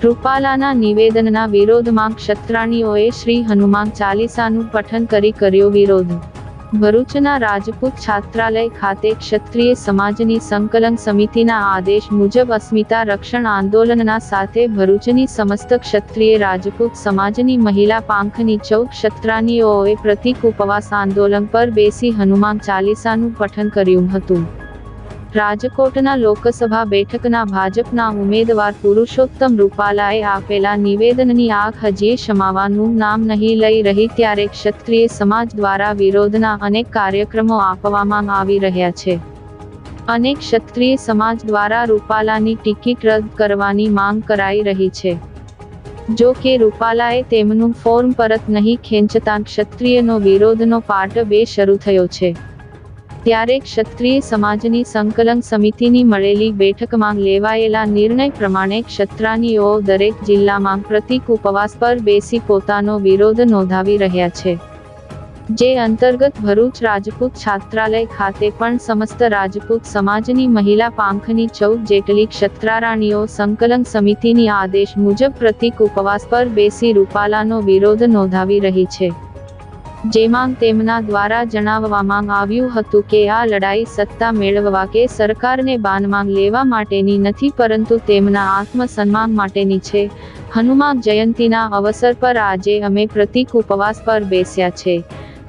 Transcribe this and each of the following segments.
રૂપાલાના નિવેદનના વિરોધમાં ક્ષત્રાણીઓએ શ્રી હનુમાન ચાલીસાનું પઠન કરી કર્યો વિરોધ. ભરૂચના રાજપૂત છાત્રાલય ખાતે ક્ષત્રિય સમાજની સંકલન સમિતિના આદેશ મુજબ અસ્મિતા રક્ષણ આંદોલનના સાથે ભરૂચની સમસ્ત ક્ષત્રિય રાજપૂત સમાજની મહિલા પાંખની ચૌદ ક્ષત્રાણીઓએ પ્રતિક ઉપવાસ આંદોલન પર બેસી હનુમાન ચાલીસાનું પઠન કર્યું હતું. રાજકોટના લોકસભા બેઠકના ભાજપના ઉમેદવાર પુરુષોત્તમ રૂપાલાએ આપેલા નિવેદનની આગ હજી ક્ષમાવાનું નામ નહીં લઈ રહી ત્યારે ક્ષત્રિય સમાજ દ્વારા વિરોધના અનેક કાર્યક્રમો આપવામાં આવી રહ્યા છે. અનેક ક્ષત્રિય સમાજ દ્વારા રૂપાલાની ટિકિટ રદ કરવાની માંગ કરાઈ રહી છે. જો કે રૂપાલાએ તેમનું ફોર્મ પરત નહીં ખેંચતા ક્ષત્રિયનો વિરોધનો પાર્ટ બે શરૂ થયો છે. ત્યારે ક્ષત્રિય સમાજની સંકલન સમિતિની મળેલી બેઠકમાં લેવાયેલા નિર્ણય પ્રમાણે ક્ષત્રાનીઓ દરેક જિલ્લામાં પ્રતિક ઉપવાસ પર બેસી પોતાનો વિરોધ નોંધાવી રહ્યા છે. જે અંતર્ગત ભરૂચ રાજપૂત છાત્રાલય ખાતે પણ સમસ્ત રાજપૂત સમાજની મહિલા પાંખની ચૌદ જેટલી ક્ષત્રારાણીઓ સંકલન સમિતિની આદેશ મુજબ પ્રતિક ઉપવાસ પર બેસી રૂપાલાનો વિરોધ નોંધાવી રહી છે. જેમાં તેમના દ્વારા જણાવવામાં આવ્યું હતું કે આ લડાઈ સત્તા મેળવવા કે સરકારને બાનમાં લેવા માટેની નથી પરંતુ તેમના આત્મસન્માન માટેની છે. હનુમાન જયંતીના અવસર પર આજે અમે પ્રતિક ઉપવાસ પર બેસ્યા છે.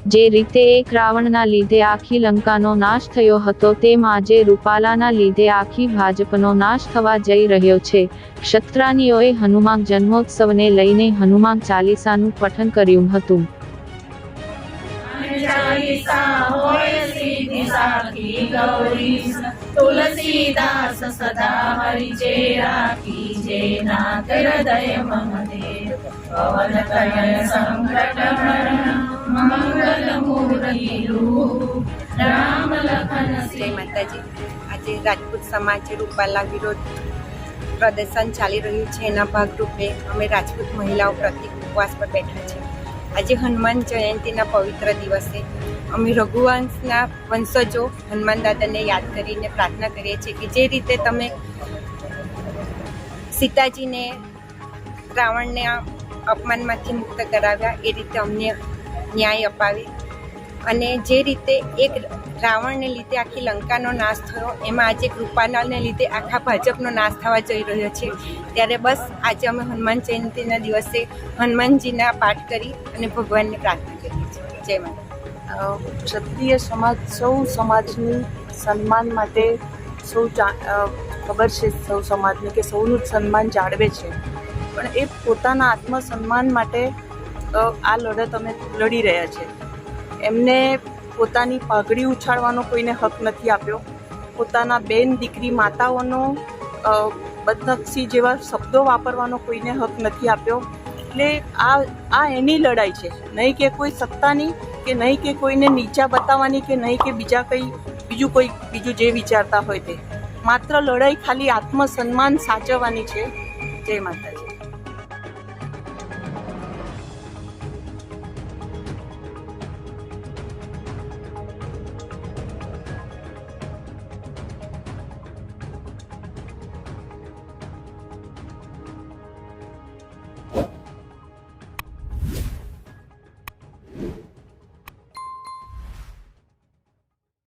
જે રીતે એક રાવણના લીધે આખી લંકાનો નાશ થયો હતો તેમ આજે રૂપાલાના લીધે આખી ભાજપનો નાશ થવા જઈ રહ્યો છે. ક્ષત્રાનીઓએ હનુમાન જન્મોત્સવને લઈને હનુમાન ચાલીસાનું પઠન કર્યું હતું. ચાલીસા હોય સિદ્ધિ સાખી ગૌરી તુલસીદાસ સદા હરિ રાખી જે નાથ હૃદય મમદેવ પવન કય સંકટ મંગલ મૂર્તિ રામ લખન જય માતાજી આજે રાજપૂત સમાજ રૂપાલા વિરોધ પ્રદર્શન ચાલી રહ્યું છે. એના ભાગરૂપે અમે રાજપૂત મહિલાઓ પ્રતિ ઉપવાસ પર બેઠા છે આજે હનુમાન જયંતીના પવિત્ર દિવસે અમે રઘુવંશના વંશજો હનુમાન દાદાને યાદ કરીને પ્રાર્થના કરીએ છીએ કે જે રીતે તમે સીતાજીને રાવણને અપમાનમાંથી મુક્ત કરાવ્યા, એ રીતે અમને ન્યાય અપાવી. અને જે રીતે એક રાવણને લીધે આખી લંકાનો નાશ થયો, એમાં આજે કૃપાનાલને લીધે આખા ભાજપનો નાશ થવા જઈ રહ્યો છે. ત્યારે બસ આજે અમે હનુમાન જયંતીના દિવસે હનુમાનજીના પાઠ કરી અને ભગવાનને પ્રાર્થના કરીએ છીએ. જય માતા ક્ષત્રિય સમાજ, સૌ સમાજની સન્માન માટે સૌ ખબર છે સૌ સમાજને કે સૌનું સન્માન જાળવે છે. પણ એ પોતાના આત્મસન્માન માટે આ લડત અમે લડી રહ્યા છે. એમને પોતાની પાઘડી ઉછાળવાનો કોઈને હક નથી આપ્યો. પોતાના બેન દીકરી માતાઓનો બદનક્ષી જેવા શબ્દો વાપરવાનો કોઈને હક નથી આપ્યો. એટલે આ આ એની લડાઈ છે. નહીં કે કોઈ સત્તાની, કે નહીં કે કોઈને નીચા બતાવવાની, કે નહીં કે બીજા કંઈ, બીજું કોઈ, બીજું જે વિચારતા હોય તે. માત્ર લડાઈ ખાલી આત્મસન્માન સાચવવાની છે. જય માતાજી.